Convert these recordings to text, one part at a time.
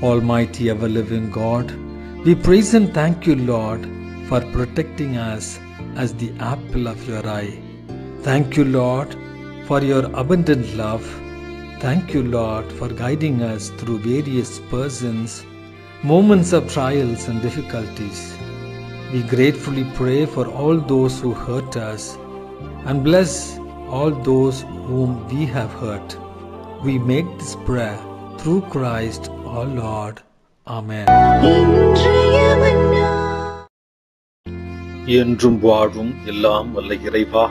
Almighty ever living God, we praise and thank you, Lord, for protecting us as the apple of your eye. Thank you, Lord, for your abundant love. Thank you, Lord, for guiding us through various persons, moments of trials and difficulties. We gratefully pray for all those who hurt us and bless all those whom we have hurt. We make this prayer through Christ our Lord. Amen. என்றும் வாழும் எல்லாம் வல்ல இறைவா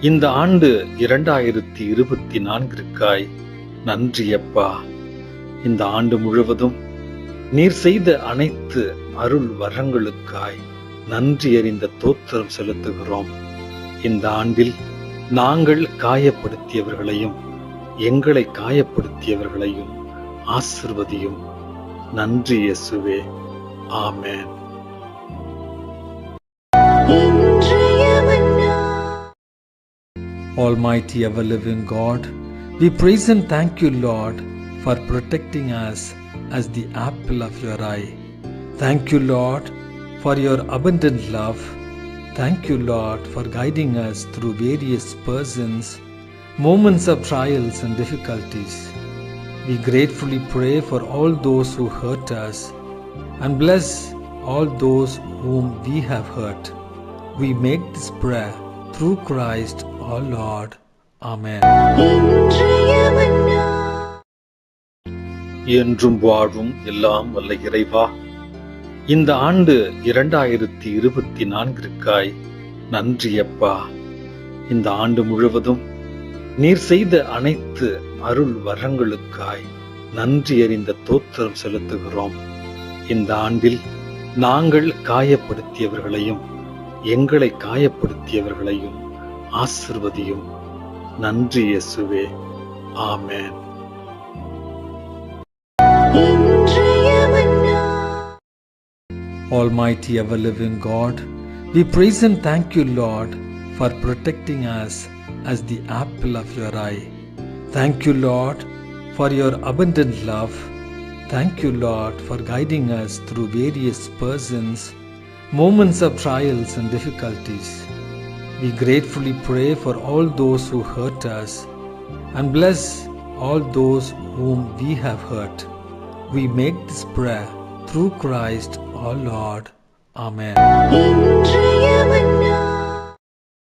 இந்த ஆண்டு இரண்டாயிரத்தி இருபத்தி நான்கிற்காய் நன்றி அப்பா இந்த ஆண்டு முழுவதும் நீர் செய்த அனைத்து அருள் வரங்களுக்காய் நன்றி அறிந்த தோத்திரம் செலுத்துகிறோம் இந்த ஆண்டில் நாங்கள் காயப்படுத்தியவர்களையும் எங்களை காயப்படுத்தியவர்களையும் ஆசிர்வதியும் நன்றி இயேசுவே ஆமென் இன்றைய மன்னா Almighty ever living God, we praise and thank you, Lord, for protecting us as the apple of your eye. Thank you, Lord, for your abundant love. Thank you, Lord, for guiding us through various persons, moments of trials and difficulties. We gratefully pray for all those who hurt us and bless all those whom we have hurt. We make this prayer through Christ our Lord. Amen. என்றும் வாழும் எல்லாம் வல்ல இறைவா இந்த ஆண்டு இரண்டாயிரத்தி இருபத்தி நான்கிற்காய் நன்றி அப்பா இந்த ஆண்டு முழுவதும் நீர் செய்த அனைத்து அருள் வரங்களுக்காய் நன்றி அறிந்த தோத்திரம் செலுத்துகிறோம். இந்த ஆண்டில் நாங்கள் காயப்படுத்தியவர்களையும் எங்களை காயப்படுத்தியவர்களையும் ஆசிர்வதியும். நன்றி இயேசுவே. ஆமேன். Almighty ever living God, we praise and thank you, Lord, for protecting us as the apple of your eye. Thank you, Lord, for your abundant love. Thank you, Lord, for guiding us through various persons, moments of trials and difficulties. We gratefully pray for all those who hurt us and bless all those whom we have hurt. We make this prayer through Christ our Lord. Amen.